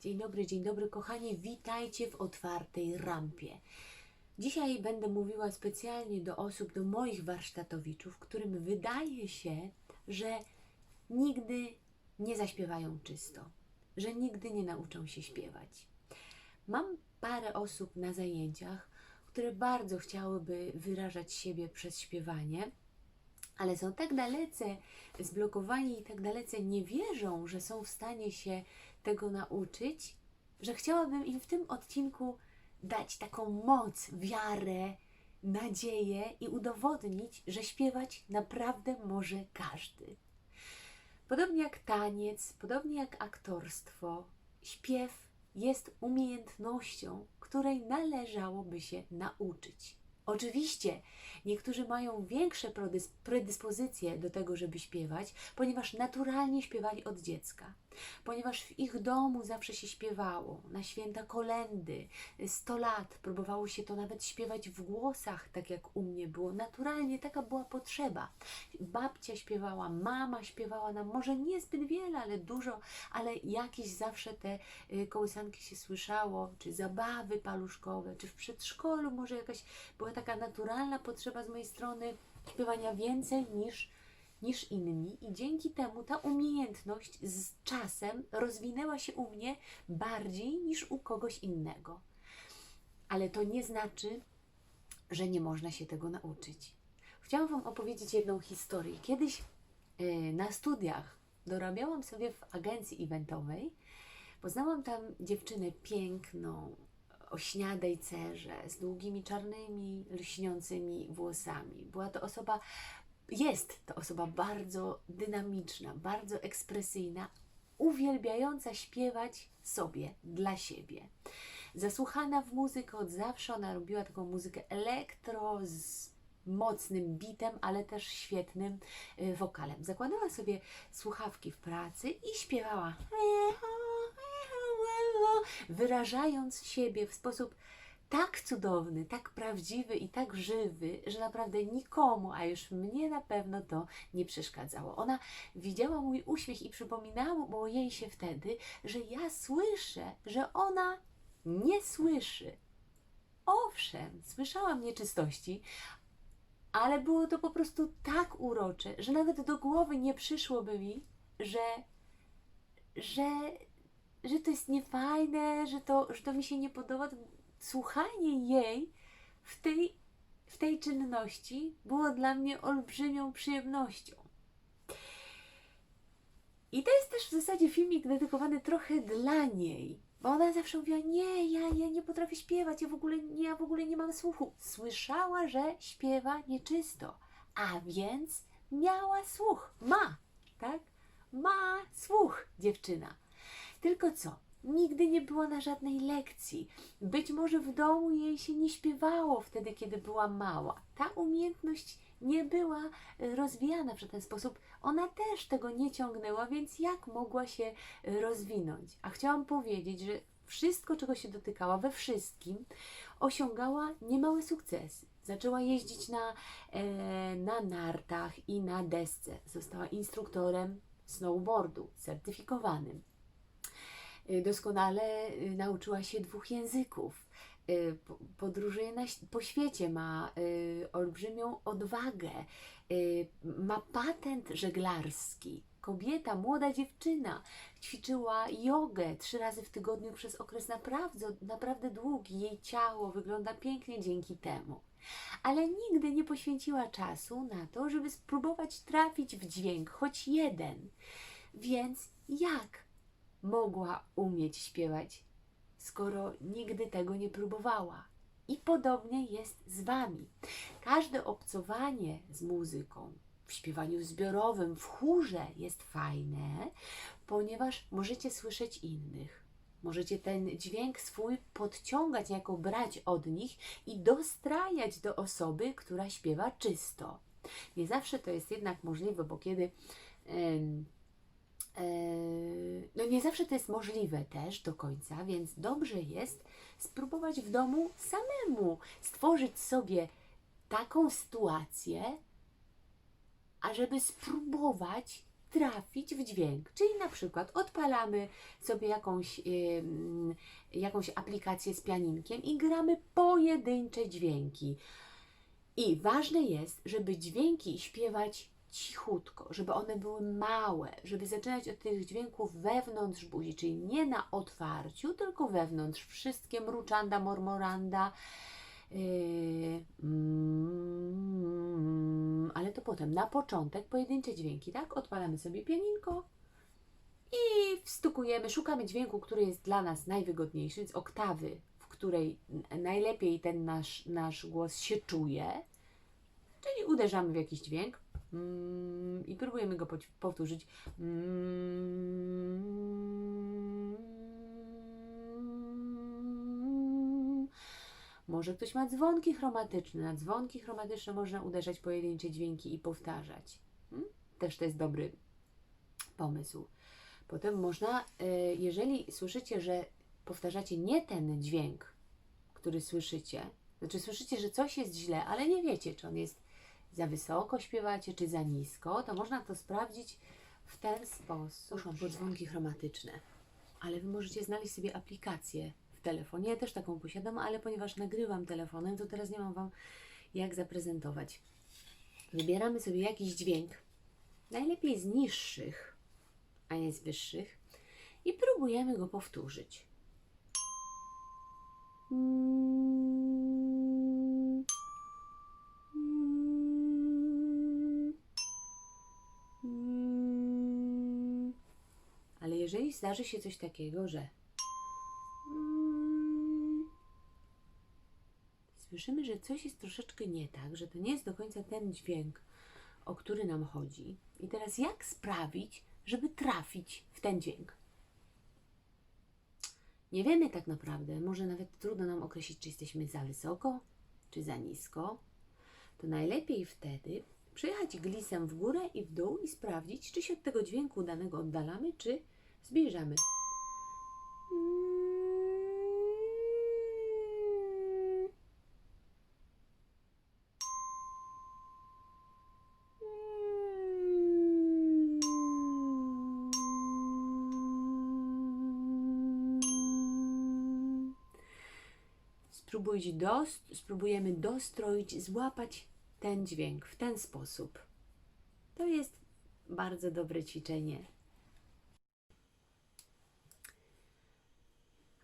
Dzień dobry, dzień dobry, kochanie. Witajcie w otwartej rampie. Dzisiaj będę mówiła specjalnie do osób, do moich warsztatowiczów, którym wydaje się, że nigdy nie zaśpiewają czysto, że nigdy nie nauczą się śpiewać. Mam parę osób na zajęciach, które bardzo chciałyby wyrażać siebie przez śpiewanie, ale są tak dalece zblokowani i tak dalece nie wierzą, że są w stanie się tego nauczyć, że chciałabym im w tym odcinku dać taką moc, wiarę, nadzieję i udowodnić, że śpiewać naprawdę może każdy. Podobnie jak taniec, podobnie jak aktorstwo, śpiew jest umiejętnością, której należałoby się nauczyć. Oczywiście niektórzy mają większe predys- predyspozycje do tego, żeby śpiewać, ponieważ naturalnie śpiewali od dziecka, ponieważ w ich domu zawsze się śpiewało, na święta kolendy, 100 lat, próbowało się to nawet śpiewać w głosach, tak jak u mnie było. Naturalnie taka była potrzeba. Babcia śpiewała, mama śpiewała nam, może niezbyt wiele, ale dużo, ale jakieś zawsze te y, kołysanki się słyszało, czy zabawy paluszkowe, czy w przedszkolu może jakaś była taka naturalna potrzeba z mojej strony śpiewania więcej niż, niż inni i dzięki temu ta umiejętność z czasem rozwinęła się u mnie bardziej niż u kogoś innego. Ale to nie znaczy, że nie można się tego nauczyć. Chciałam Wam opowiedzieć jedną historię. Kiedyś yy, na studiach dorabiałam sobie w agencji eventowej. Poznałam tam dziewczynę piękną, o śniadej cerze, z długimi czarnymi, lśniącymi włosami. Była to osoba, jest to osoba bardzo dynamiczna, bardzo ekspresyjna, uwielbiająca śpiewać sobie, dla siebie. Zasłuchana w muzykę od zawsze, ona robiła taką muzykę elektro z mocnym bitem, ale też świetnym y, wokalem. Zakładała sobie słuchawki w pracy i śpiewała wyrażając siebie w sposób tak cudowny, tak prawdziwy i tak żywy, że naprawdę nikomu, a już mnie na pewno to nie przeszkadzało. Ona widziała mój uśmiech i przypominało jej się wtedy, że ja słyszę, że ona nie słyszy. Owszem, słyszałam nieczystości, ale było to po prostu tak urocze, że nawet do głowy nie przyszłoby mi, że, że, że to jest niefajne, że to, że to mi się nie podoba. Słuchanie jej w tej, w tej czynności było dla mnie olbrzymią przyjemnością. I to jest też w zasadzie filmik dedykowany trochę dla niej, bo ona zawsze mówiła, nie, ja, ja nie potrafię śpiewać, ja w, ogóle, ja w ogóle nie mam słuchu. Słyszała, że śpiewa nieczysto, a więc miała słuch, ma, tak? Ma słuch dziewczyna. Tylko co? Nigdy nie była na żadnej lekcji. Być może w domu jej się nie śpiewało wtedy, kiedy była mała. Ta umiejętność nie była e, rozwijana w ten sposób. Ona też tego nie ciągnęła, więc jak mogła się e, rozwinąć? A chciałam powiedzieć, że wszystko, czego się dotykała, we wszystkim, osiągała niemałe sukcesy. Zaczęła jeździć na, e, na nartach i na desce. Została instruktorem snowboardu certyfikowanym. Y, Doskonale y, nauczyła się dwóch języków. Y, po- Podróżuje na, po świecie, ma olbrzymią odwagę, ma patent żeglarski. Kobieta, młoda dziewczyna, ćwiczyła jogę trzy razy w tygodniu przez okres naprawdę, naprawdę długi. Jej ciało wygląda pięknie dzięki temu. Ale nigdy nie poświęciła czasu na to, żeby spróbować trafić w dźwięk, choć jeden. Więc jak mogła umieć śpiewać, skoro nigdy tego nie próbowała. I podobnie jest z Wami. Każde obcowanie z muzyką w śpiewaniu zbiorowym, w chórze jest fajne, ponieważ możecie słyszeć innych. Możecie ten dźwięk swój podciągać, jako brać od nich i dostrajać do osoby, która śpiewa czysto. Nie zawsze to jest jednak możliwe, bo kiedy No nie zawsze to jest możliwe też do końca, więc dobrze jest spróbować w domu samemu stworzyć sobie taką sytuację, ażeby spróbować trafić w dźwięk. Czyli na przykład odpalamy sobie jakąś, ym, jakąś aplikację z pianinkiem i gramy pojedyncze dźwięki. I ważne jest, żeby dźwięki śpiewać cichutko, żeby one były małe, żeby zaczynać od tych dźwięków wewnątrz buzi, czyli nie na otwarciu, tylko wewnątrz. Wszystkie mruczanda, mormoranda, Yy, mm, ale to potem, na początek pojedyncze dźwięki, tak? Odpalamy sobie pianinko i wstukujemy, szukamy dźwięku, który jest dla nas najwygodniejszy, z oktawy, w której najlepiej ten nasz, nasz głos się czuje, czyli uderzamy w jakiś dźwięk i próbujemy go powtórzyć. Mm. Może ktoś ma dzwonki chromatyczne. Na dzwonki chromatyczne można uderzać pojedyncze dźwięki i powtarzać. Hmm? Też to jest dobry pomysł. Potem można, y, jeżeli słyszycie, że powtarzacie nie ten dźwięk, który słyszycie, znaczy słyszycie, że coś jest źle, ale nie wiecie, czy on jest za wysoko śpiewacie, czy za nisko, to można to sprawdzić w ten sposób. Muszą po dzwonki chromatyczne, ale Wy możecie znaleźć sobie aplikację w telefonie. Ja też taką posiadam, ale ponieważ nagrywam telefonem, to teraz nie mam Wam jak zaprezentować. Wybieramy sobie jakiś dźwięk, najlepiej z niższych, a nie z wyższych, i próbujemy go powtórzyć. Mm. Jeżeli zdarzy się coś takiego, że mm, słyszymy, że coś jest troszeczkę nie tak, że to nie jest do końca ten dźwięk, o który nam chodzi. I teraz jak sprawić, żeby trafić w ten dźwięk? Nie wiemy tak naprawdę, może nawet trudno nam określić, czy jesteśmy za wysoko, czy za nisko. To najlepiej wtedy przejechać glisem w górę i w dół i sprawdzić, czy się od tego dźwięku danego oddalamy, czy zbliżamy. Spróbujcie dos, spróbujemy dostroić, złapać ten dźwięk w ten sposób. To jest bardzo dobre ćwiczenie.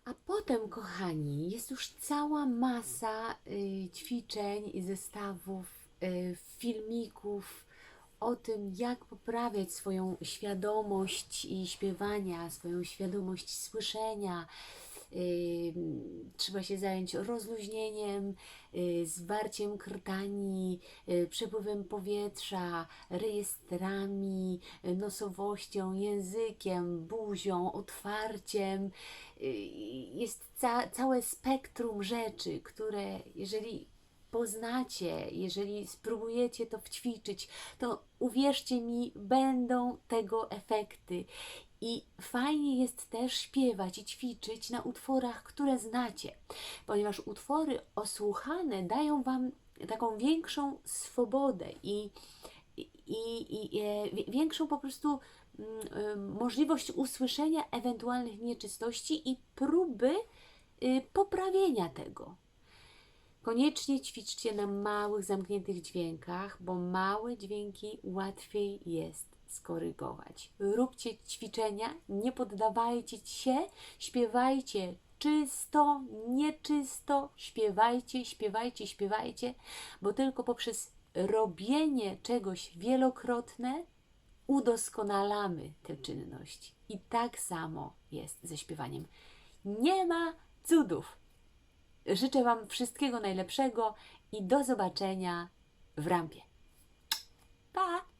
A potem, kochani, jest już cała masa y, ćwiczeń i zestawów, y, filmików o tym, jak poprawiać swoją świadomość i śpiewania, swoją świadomość słyszenia. Trzeba się zająć rozluźnieniem, y, zwarciem krtani, y, przepływem powietrza, rejestrami, y, nosowością, językiem, buzią, otwarciem. Jest ca całe spektrum rzeczy, które jeżeli poznacie, jeżeli spróbujecie to wćwiczyć, to uwierzcie mi, będą tego efekty. I fajnie jest też śpiewać i ćwiczyć na utworach, które znacie, ponieważ utwory osłuchane dają Wam taką większą swobodę i, i, i, i e, wi- większą po prostu mm, e, możliwość usłyszenia ewentualnych nieczystości i próby y, poprawienia tego. Koniecznie ćwiczcie na małych, zamkniętych dźwiękach, bo małe dźwięki łatwiej jest skorygować. Róbcie ćwiczenia, nie poddawajcie się, śpiewajcie czysto, nieczysto, śpiewajcie, śpiewajcie, śpiewajcie, bo tylko poprzez robienie czegoś wielokrotne udoskonalamy tę czynność. I tak samo jest ze śpiewaniem. Nie ma cudów. Życzę Wam wszystkiego najlepszego i do zobaczenia w rampie. Pa!